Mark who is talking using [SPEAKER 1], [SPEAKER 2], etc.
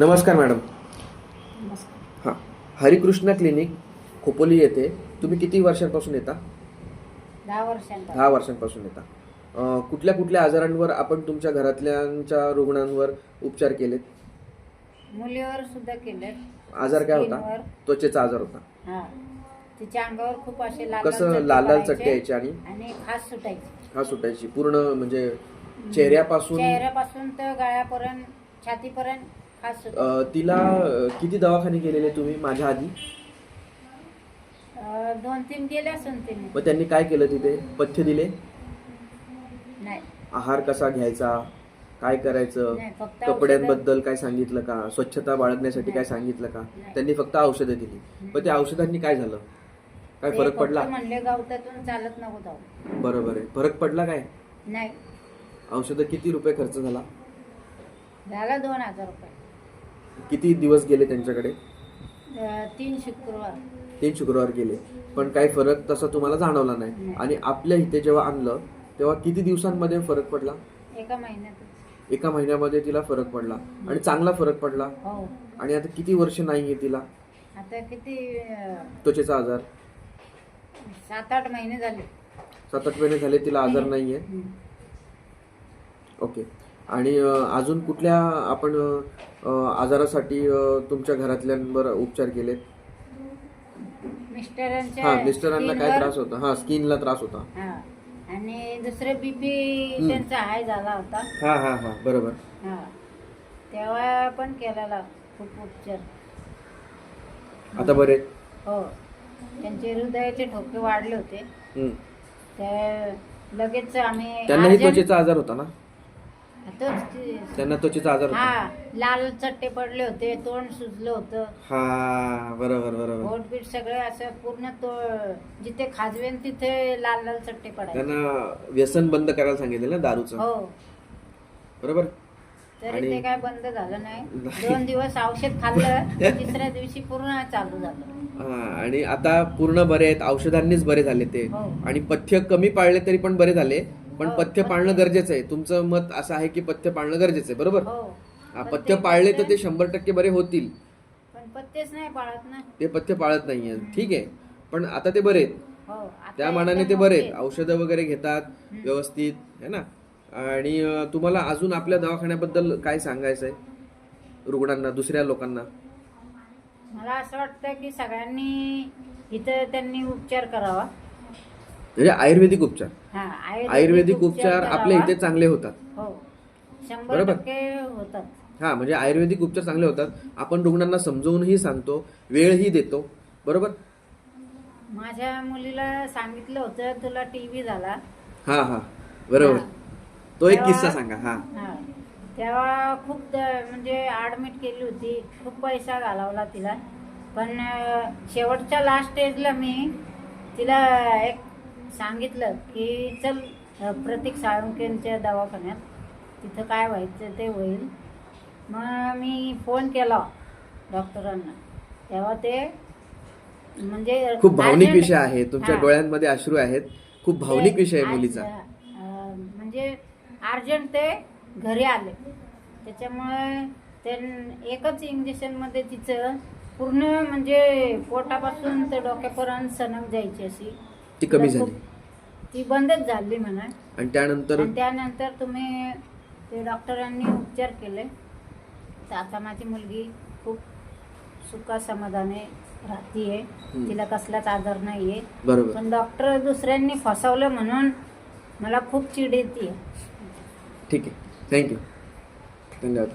[SPEAKER 1] नमस्कार मॅडम.
[SPEAKER 2] नमस्कार.
[SPEAKER 1] हां. हरिकृष्ण क्लिनिक खोपोली येथे. तुम्ही किती वर्षांपासून येता?
[SPEAKER 2] दहा
[SPEAKER 1] वर्षांपासून. येता. अं, कुठल्या कुठल्या आजारांवर आपण तुमच्या घरातल्यांच्या रुग्णांवर उपचार केलेत?
[SPEAKER 2] मुलीवर सुद्धा केले
[SPEAKER 1] आजार काय होता?
[SPEAKER 2] स्किनवर.
[SPEAKER 1] त्वचेचा आजार होता.
[SPEAKER 2] हा. तिच्या अंगावर खूप असे लाल
[SPEAKER 1] कसं लाल लाल चट्टे यायचे आणि?
[SPEAKER 2] आणि खास सुटायचे.
[SPEAKER 1] हा सुटायची. पूर्ण म्हणजे चेहऱ्यापासून
[SPEAKER 2] चेहऱ्यापासून तर गळ्यापर्यंत छातीपर्यंत.
[SPEAKER 1] अं, तिला अं, किती दवाखाने केलेले तुम्ही माझ्या आधी?
[SPEAKER 2] अं, दोन तीन केले असून तिने.
[SPEAKER 1] मग त्यांनी काय केलं तिथे? पथ्य दिले?
[SPEAKER 2] नाही.
[SPEAKER 1] आहार कसा घ्यायचा? काय करायचं?
[SPEAKER 2] नाही, फक्त
[SPEAKER 1] कपड्यांबद्दल काय सांगितलं का? स्वच्छता बाळगण्यासाठी काय सांगितलं का?
[SPEAKER 2] नाही.
[SPEAKER 1] त्यांनी फक्त औषधं दिली. पण त्या औषधांनी काय झालं? काय
[SPEAKER 2] ते
[SPEAKER 1] फरक
[SPEAKER 2] फक्त
[SPEAKER 1] पडला?
[SPEAKER 2] म्हणले गावतातून चालत नको जाऊ.
[SPEAKER 1] बरोबर आहे. फरक पडला काय?
[SPEAKER 2] नाही.
[SPEAKER 1] औषधं किती रुपये खर्च झाला?
[SPEAKER 2] झाला दोन हजार रुपये.
[SPEAKER 1] किती दिवस गेले त्यांच्याकडे?
[SPEAKER 2] तीन शुक्रवार.
[SPEAKER 1] तीन शुक्रवार गेले. पण काही फरक तसा तुम्हाला जाणवला नाही. आणि आपल्या इथे जेव्हा आणलं तेव्हा किती दिवसांमध्ये फरक पडला?
[SPEAKER 2] एका महिन्यात
[SPEAKER 1] एका महिन्यामध्ये तिला फरक पडला. आणि चांगला फरक पडला?
[SPEAKER 2] हो.
[SPEAKER 1] आणि आता किती वर्ष नाहीये तिला?
[SPEAKER 2] आता किती
[SPEAKER 1] त्वचेचा आजार?
[SPEAKER 2] सात आठ महिने झाले.
[SPEAKER 1] सात आठ महिने झाले तिला आजार नाहीये. ओके. आणि अजून कुठल्या आपण आजारासाठी तुमच्या घरातल्यांवर उपचार केलेत?
[SPEAKER 2] मिस्टरांच्या
[SPEAKER 1] हा मिस्टरांना काय त्रास होता? हा स्किनला त्रास होता.
[SPEAKER 2] हा आणि दुसरे बीपी. त्यांचा हाय झाला होता.
[SPEAKER 1] हा हा हा बरोबर.
[SPEAKER 2] हा तेव्हा पण केलेला खूप उपचार.
[SPEAKER 1] आता बरे?
[SPEAKER 2] हो त्यांचे हृदयाचे ठोके वाढले होते.
[SPEAKER 1] हम्म.
[SPEAKER 2] ते लगेच आम्ही
[SPEAKER 1] त्यांनाही
[SPEAKER 2] urgent-
[SPEAKER 1] त्वचेचा आजार होता ना? त्यांना त्वचेचा आजार होता.
[SPEAKER 2] हा लाल चट्टे पडले होते तोंड सुजलं होतं.
[SPEAKER 1] हा बरोबर बरोबर.
[SPEAKER 2] बोटबीट सगळे असं पूर्ण तो जिथे खाजवेन तिथे लाल लाल चट्टे पडायचे.
[SPEAKER 1] त्यांना व्यसन बंद करायला सांगितलं ना दारूचं?
[SPEAKER 2] हो.
[SPEAKER 1] बरोबर?
[SPEAKER 2] तरी
[SPEAKER 1] आणि-
[SPEAKER 2] ते काय बंद झालं नाही.
[SPEAKER 1] नाही.
[SPEAKER 2] दोन दिवस औषध खाल्लं तिसऱ्या दिवशी पूर्ण चालू झालं.
[SPEAKER 1] हा आणि आता पूर्ण बरे आहेत. औषधांनीच बरे झाले ते.
[SPEAKER 2] हो.
[SPEAKER 1] आणि पथ्य कमी पाळले तरी पण बरे झाले. पण
[SPEAKER 2] हो,
[SPEAKER 1] पथ्य पाळणं गरजेचं आहे. तुमचं मत असं आहे की पथ्य पाळणं गरजेचं आहे बरोबर?
[SPEAKER 2] हो.
[SPEAKER 1] हा, पथ्य पाळले तर ते शंभर टक्के बरे होतील.
[SPEAKER 2] नाही पाळत ना.
[SPEAKER 1] ते पथ्य पाळत नाहीये ठीक आहे. पण आता ते बरे आहेत.
[SPEAKER 2] हो
[SPEAKER 1] त्या मानाने ते बरे आहेत. औषधं वगैरे घेतात व्यवस्थित है ना? आणि तुम्हाला अजून आपल्या दवाखान्याबद्दल काय सांगायचं आहे? रुग्णांना दुसऱ्या लोकांना.
[SPEAKER 2] मला असं वाटतं की सगळ्यांनी इथं त्यांनी उपचार करावा.
[SPEAKER 1] म्हणजे आयुर्वेदिक उपचार.
[SPEAKER 2] हा
[SPEAKER 1] आयुर्वेदिक उपचार आपल्या. इथे चांगले होतात.
[SPEAKER 2] हो.
[SPEAKER 1] बरोबर. हा म्हणजे आयुर्वेदिक उपचार चांगले होतात. आपण रुग्णांना समजवूनही सांगतो वेळही देतो. बरोबर?
[SPEAKER 2] माझ्या मुलीला सांगितलं होतं तुला टीव्ही झाला.
[SPEAKER 1] हा हा. बरोबर. तो एक किस्सा सांगा हा.
[SPEAKER 2] तेव्हा खूप म्हणजे ॲडमिट केली होती. खूप पैसा घालवला तिला. पण शेवटच्या लास्ट स्टेजला मी तिला एक सांगितलं की चल प्रतीक साळुंकेंच्या दवाखान्यात. तिथं काय व्हायचं ते होईल. मग मी फोन केला डॉक्टरांना. तेव्हा ते म्हणजे
[SPEAKER 1] खूप भावनिक विषय आहे. तुमच्या. डोळ्यांमध्ये अश्रू आहेत. खूप भावनिक विषय आहे मुलीचा.
[SPEAKER 2] म्हणजे अर्जंट ते घरी आले. त्याच्यामुळे त्यां एकच इंजेक्शनमध्ये तिचं पूर्ण म्हणजे पोटापासून ते डोक्यापर्यंत सनक जायची अशी.
[SPEAKER 1] ती कमी झाली.
[SPEAKER 2] ती बंदच झाली म्हणा.
[SPEAKER 1] आणि त्यानंतर
[SPEAKER 2] आणि त्यानंतर तुम्ही ते डॉक्टरांनी उपचार केले. तर आता माझी मुलगी खूप सुखा समाधाने राहतीये. तिला कसलाच आजार नाहीये.
[SPEAKER 1] बरोबर.
[SPEAKER 2] पण डॉक्टर दुसऱ्यांनी फसवलं म्हणून मला खूप चिड येते
[SPEAKER 1] ठीक आहे. थँक्यू धन्यवाद.